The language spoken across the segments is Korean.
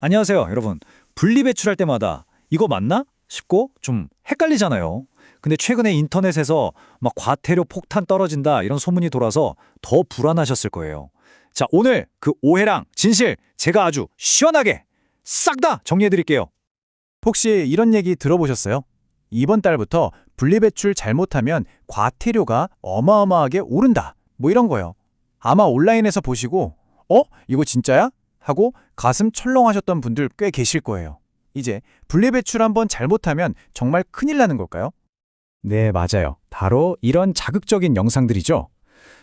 안녕하세요, 여러분. 분리배출할 때마다 이거 맞나? 싶고 좀 헷갈리잖아요. 근데 최근에 인터넷에서 막 과태료 폭탄 떨어진다 이런 소문이 돌아서 더 불안하셨을 거예요. 자, 오늘 그 오해랑 진실 제가 아주 시원하게 싹 다 정리해 드릴게요. 혹시 이런 얘기 들어보셨어요? 이번 달부터 분리배출 잘못하면 과태료가 어마어마하게 오른다. 뭐 이런 거요. 아마 온라인에서 보시고 어? 이거 진짜야? 하고 가슴 철렁하셨던 분들 꽤 계실 거예요. 이제 분리배출 한번 잘못하면 정말 큰일 나는 걸까요? 네, 맞아요. 바로 이런 자극적인 영상들이죠.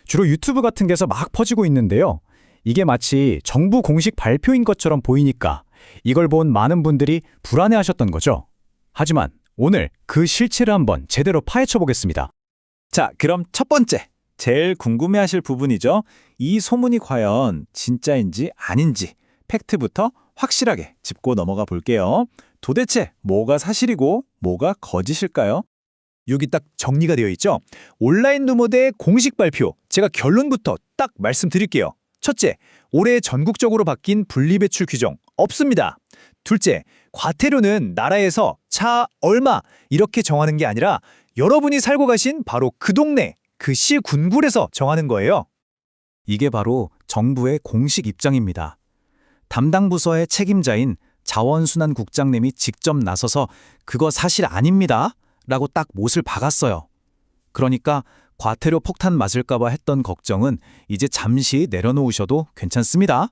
주로 유튜브 같은 데서 막 퍼지고 있는데요. 이게 마치 정부 공식 발표인 것처럼 보이니까 이걸 본 많은 분들이 불안해하셨던 거죠. 하지만 오늘 그 실체를 한번 제대로 파헤쳐 보겠습니다. 자, 그럼 첫 번째. 제일 궁금해하실 부분이죠. 이 소문이 과연 진짜인지 아닌지 팩트부터 확실하게 짚고 넘어가 볼게요. 도대체 뭐가 사실이고 뭐가 거짓일까요? 여기 딱 정리가 되어 있죠. 온라인 루머대의 공식 발표. 제가 결론부터 딱 말씀드릴게요. 첫째, 올해 전국적으로 바뀐 분리배출 규정 없습니다. 둘째, 과태료는 나라에서 차 얼마 이렇게 정하는 게 아니라 여러분이 살고 가신 바로 그 동네, 그 시 군구에서 정하는 거예요. 이게 바로 정부의 공식 입장입니다. 담당 부서의 책임자인 자원순환국장님이 직접 나서서 그거 사실 아닙니다. 라고 딱 못을 박았어요. 그러니까 과태료 폭탄 맞을까봐 했던 걱정은 이제 잠시 내려놓으셔도 괜찮습니다.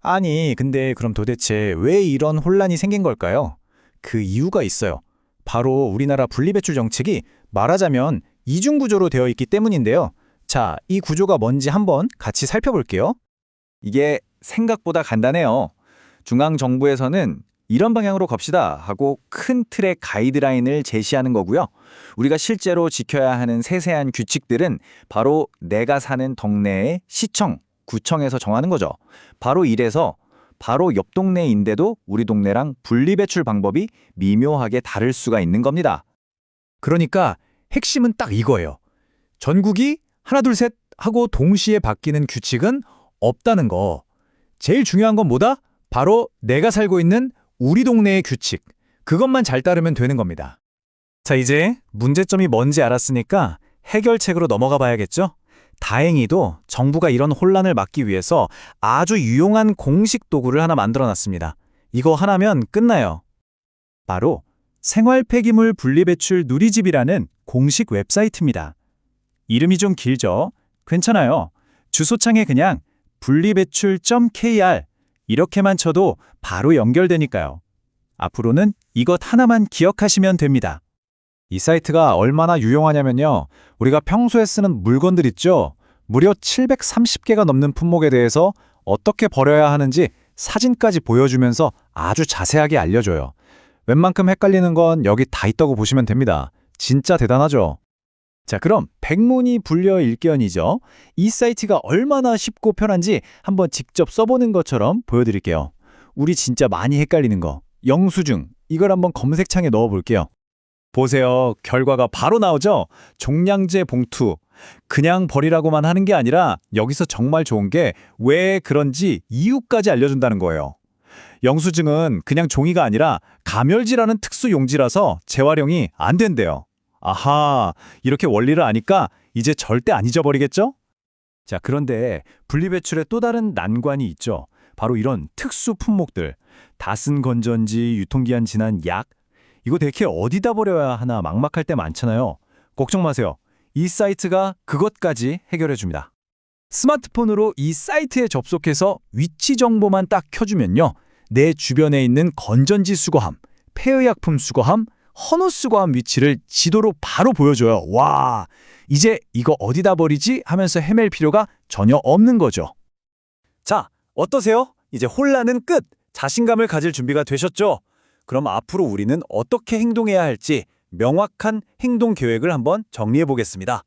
아니, 근데 그럼 도대체 왜 이런 혼란이 생긴 걸까요? 그 이유가 있어요. 바로 우리나라 분리배출 정책이 말하자면 이중 구조로 되어 있기 때문인데요. 자, 이 구조가 뭔지 한번 같이 살펴볼게요. 이게 생각보다 간단해요. 중앙정부에서는 이런 방향으로 갑시다 하고 큰 틀의 가이드라인을 제시하는 거고요. 우리가 실제로 지켜야 하는 세세한 규칙들은 바로 내가 사는 동네의 시청, 구청에서 정하는 거죠. 바로 이래서 바로 옆 동네인데도 우리 동네랑 분리배출 방법이 미묘하게 다를 수가 있는 겁니다. 그러니까 핵심은 딱 이거예요. 전국이 하나 둘 셋 하고 동시에 바뀌는 규칙은 없다는 거. 제일 중요한 건 뭐다? 바로 내가 살고 있는 우리 동네의 규칙. 그것만 잘 따르면 되는 겁니다. 자, 이제 문제점이 뭔지 알았으니까 해결책으로 넘어가 봐야겠죠? 다행히도 정부가 이런 혼란을 막기 위해서 아주 유용한 공식 도구를 하나 만들어 놨습니다. 이거 하나면 끝나요. 바로 생활 폐기물 분리배출 누리집이라는 공식 웹사이트입니다. 이름이 좀 길죠? 괜찮아요. 주소창에 그냥 분리배출.kr 이렇게만 쳐도 바로 연결되니까요. 앞으로는 이것 하나만 기억하시면 됩니다. 이 사이트가 얼마나 유용하냐면요. 우리가 평소에 쓰는 물건들 있죠? 무려 730개가 넘는 품목에 대해서 어떻게 버려야 하는지 사진까지 보여주면서 아주 자세하게 알려줘요. 웬만큼 헷갈리는 건 여기 다 있다고 보시면 됩니다. 진짜 대단하죠? 자, 그럼 백문이 불여 일견이죠. 이 사이트가 얼마나 쉽고 편한지 한번 직접 써보는 것처럼 보여드릴게요. 우리 진짜 많이 헷갈리는 거. 영수증. 이걸 한번 검색창에 넣어볼게요. 보세요. 결과가 바로 나오죠? 종량제 봉투. 그냥 버리라고만 하는 게 아니라 여기서 정말 좋은 게 왜 그런지 이유까지 알려준다는 거예요. 영수증은 그냥 종이가 아니라 가멸지라는 특수 용지라서 재활용이 안 된대요. 아하, 이렇게 원리를 아니까 이제 절대 안 잊어버리겠죠? 자, 그런데 분리배출의 또 다른 난관이 있죠. 바로 이런 특수 품목들. 다 쓴 건전지, 유통기한 지난 약. 이거 대체 어디다 버려야 하나 막막할 때 많잖아요. 걱정 마세요. 이 사이트가 그것까지 해결해 줍니다. 스마트폰으로 이 사이트에 접속해서 위치 정보만 딱 켜주면요. 내 주변에 있는 건전지 수거함, 폐의약품 수거함, 헌옷 수거함 위치를 지도로 바로 보여줘요. 와, 이제 이거 어디다 버리지 하면서 헤맬 필요가 전혀 없는 거죠. 자, 어떠세요? 이제 혼란은 끝! 자신감을 가질 준비가 되셨죠? 그럼 앞으로 우리는 어떻게 행동해야 할지 명확한 행동 계획을 한번 정리해 보겠습니다.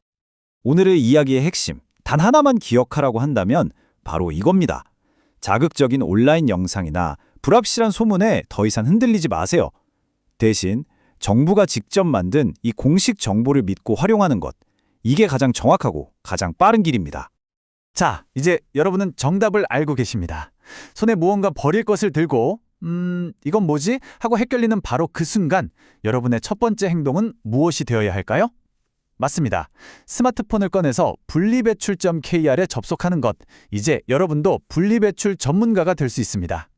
오늘의 이야기의 핵심, 단 하나만 기억하라고 한다면 바로 이겁니다. 자극적인 온라인 영상이나 불확실한 소문에 더 이상 흔들리지 마세요. 대신 정부가 직접 만든 이 공식 정보를 믿고 활용하는 것. 이게 가장 정확하고 가장 빠른 길입니다. 자, 이제 여러분은 정답을 알고 계십니다. 손에 무언가 버릴 것을 들고 음, 이건 뭐지? 하고 헷갈리는 바로 그 순간 여러분의 첫 번째 행동은 무엇이 되어야 할까요? 맞습니다. 스마트폰을 꺼내서 분리배출.kr에 접속하는 것. 이제 여러분도 분리배출 전문가가 될 수 있습니다.